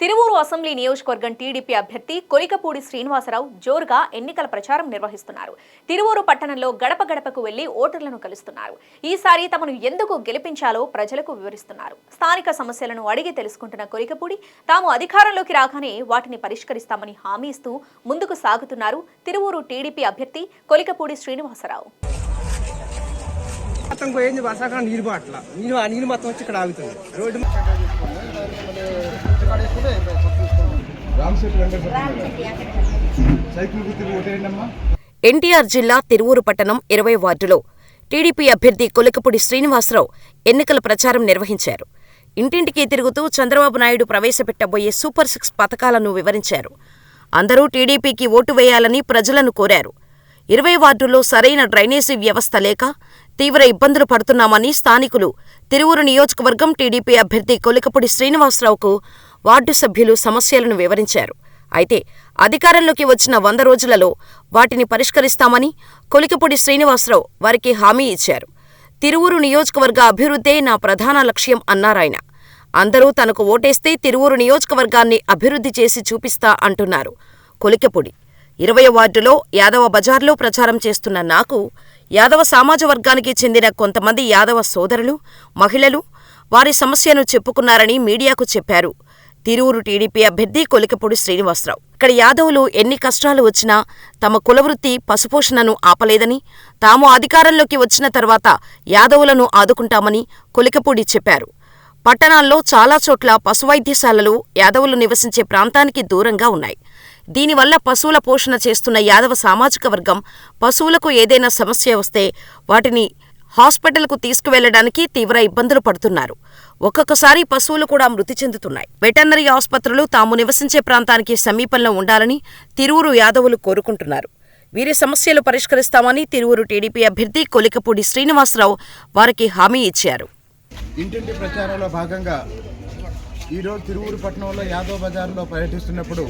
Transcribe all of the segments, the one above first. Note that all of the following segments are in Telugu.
తిరువూరు అసెంబ్లీ నియోజకవర్గం టీడీపీ అభ్యర్థి కొలికపూడి శ్రీనివాసరావు జోరుగా ఎన్నికల ప్రచారం నిర్వహిస్తున్నారు. తిరువూరు పట్టణంలో గడప గడపకు వెళ్ళి ఓటర్లను కలుస్తున్నారు. ఈసారి తమను ఎందుకు గెలిపించాలో ప్రజలకు వివరిస్తున్నారు. స్థానిక సమస్యలను అడిగి తెలుసుకుంటున్న కొలికపూడి తాము అధికారంలోకి రాగానే వాటిని పరిష్కరిస్తామని హామీ ఇస్తూ ముందుకు సాగుతున్నారు తిరువూరు టీడీపీ అభ్యర్థి కొలికపూడి శ్రీనివాసరావు. మొత్తం పోయింది వర్షాకాలం నీరు బాట్ల. నీరు ఆ నీరు మొత్తం వచ్చి ఇక్కడ ఆగుతుంది. రోడ్డు ఎన్టీఆర్ జిల్లా తిరువూరు పట్టణం ఇరవై వార్డులో టీడీపీ అభ్యర్థి కొలికపూడి శ్రీనివాసరావు ఎన్నికల ప్రచారం నిర్వహించారు. ఇంటింటికి తిరుగుతూ చంద్రబాబు నాయుడు ప్రవేశపెట్టబోయే సూపర్ సిక్స్ పథకాలను వివరించారు. అందరూ టీడీపీకి ఓటు వేయాలని ప్రజలను కోరారు. ఇరవై వార్డుల్లో సరైన డ్రైనేజీ వ్యవస్థ లేక తీవ్ర ఇబ్బందులు పడుతున్నామని స్థానికులు తిరువురు నియోజకవర్గం టీడీపీ అభ్యర్థి కొలికపూడి శ్రీనివాసరావుకు వార్డు సభ్యులు సమస్యలను వివరించారు. అయితే అధికారంలోకి వచ్చిన వంద రోజులలో వాటిని పరిష్కరిస్తామని కొలికపూడి శ్రీనివాసరావు వారికి హామీ ఇచ్చారు. తిరువురు నియోజకవర్గ అభివృద్ధే నా ప్రధాన లక్ష్యం అన్నారాయన అందరూ తనకు ఓటేస్తే తిరువురు నియోజకవర్గాన్ని అభివృద్ధి చేసి చూపిస్తా అంటున్నారు. కొలికపూడి ఇరవై వార్డులో యాదవ బజార్లో ప్రచారం చేస్తున్న నాకు యాదవ సామాజ వర్గానికి చెందిన కొంతమంది యాదవ సోదరులు మహిళలు వారి సమస్యను చెప్పుకున్నారని మీడియాకు చెప్పారు. తిరూరు టీడీపీ అభ్యర్థి కొలికపూడి శ్రీనివాసరావు. ఇక్కడ యాదవులు ఎన్ని కష్టాలు వచ్చినా తమ కులవృత్తి పశుపోషణను ఆపలేదని తాము అధికారంలోకి వచ్చిన తర్వాత యాదవులను ఆదుకుంటామని కొలికపూడి చెప్పారు. పట్టణాల్లో చాలా చోట్ల పశువైద్యశాలలు యాదవులు నివసించే ప్రాంతానికి దూరంగా ఉన్నాయి. దీనివల్ల పశువుల పోషణ చేస్తున్న యాదవ సామాజిక వర్గం పశువులకు ఏదైనా సమస్య వస్తే వాటిని హాస్పిటల్కు తీసుకువెళ్ళడానికి తీవ్ర ఇబ్బందులు పడుతున్నారు. ఒక్కొక్కసారి పశువులు కూడా మృతి చెందుతున్నాయి. వెటర్నరీ ఆసుపత్రులు తాము నివసించే ప్రాంతానికి సమీపంలో ఉండాలని తిరువురు యాదవులు కోరుకుంటున్నారు. వీరి సమస్యలు పరిష్కరిస్తామని తిరువురు టీడీపీ అభ్యర్థి కొలికపూడి శ్రీనివాసరావు వారికి హామీ ఇచ్చారు. ఇంటింటి ప్రచారంలో భాగంగా ఈరోజు తిరువురు పట్టణంలో యాదవ్ బజార్లో పర్యటిస్తున్నప్పుడు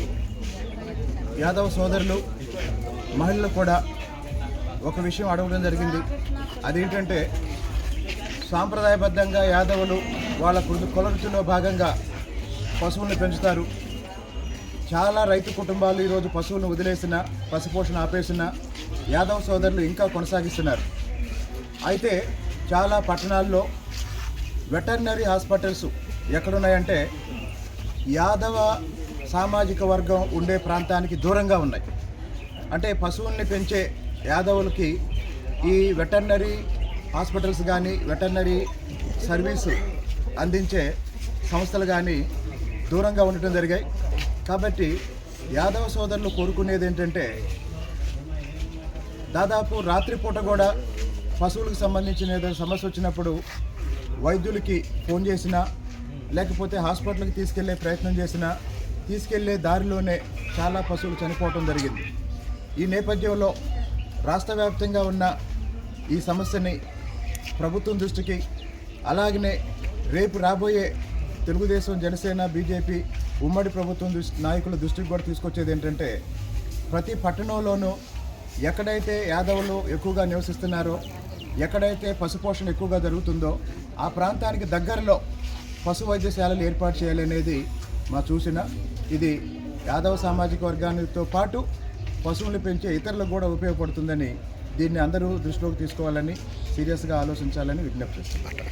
యాదవ్ సోదరులు మహిళలు కూడా ఒక విషయం అడగడం జరిగింది. అదేంటంటే సాంప్రదాయబద్ధంగా యాదవులు వాళ్ళ కుల కులవృత్తిలో భాగంగా పశువులను పెంచుతారు. చాలా రైతు కుటుంబాలు ఈరోజు పశువులను వదిలేసిన పశుపోషణ ఆపేసిన యాదవ్ సోదరులు ఇంకా కొనసాగిస్తున్నారు. అయితే చాలా పట్టణాల్లో వెటర్నరీ హాస్పిటల్స్ ఎక్కడున్నాయంటే యాదవ సామాజిక వర్గం ఉండే ప్రాంతానికి దూరంగా ఉన్నాయి. అంటే పశువుల్ని పెంచే యాదవులకి ఈ వెటర్నరీ హాస్పిటల్స్ కానీ వెటర్నరీ సర్వీసు అందించే సంస్థలు కానీ దూరంగా ఉండటం జరిగాయి. కాబట్టి యాదవ సోదరులు కోరుకునేది ఏంటంటే దాదాపు రాత్రిపూట కూడా పశువులకు సంబంధించిన ఏదైనా సమస్య వచ్చినప్పుడు వైద్యులకి ఫోన్ చేసినా లేకపోతే హాస్పిటల్కి తీసుకెళ్ళే ప్రయత్నం చేసినా తీసుకెళ్ళే దారిలోనే చాలా పశువులు చనిపోవటం జరిగింది. ఈ నేపథ్యంలో రాష్ట్ర వ్యాప్తంగా ఉన్న ఈ సమస్యని ప్రభుత్వం దృష్టికి అలాగనే రేపు రాబోయే తెలుగుదేశం జనసేన బీజేపీ ఉమ్మడి ప్రభుత్వం దృష్టి నాయకుల దృష్టికి కూడా తీసుకొచ్చేది ఏంటంటే ప్రతి పట్టణంలోనూ ఎక్కడైతే యాదవులు ఎక్కువగా నివసిస్తున్నారో ఎక్కడైతే పశుపోషణ ఎక్కువగా జరుగుతుందో ఆ ప్రాంతానికి దగ్గరలో పశు వైద్యశాలలు ఏర్పాటు చేయాలనేది మా చూసిన ఇది యాదవ సామాజిక వర్గానితో పాటు పశువుల్ని పెంచే ఇతరులకు కూడా ఉపయోగపడుతుందని దీన్ని అందరూ దృష్టిలోకి తీసుకోవాలని సీరియస్గా ఆలోచించాలని విజ్ఞప్తి చేస్తున్నారు.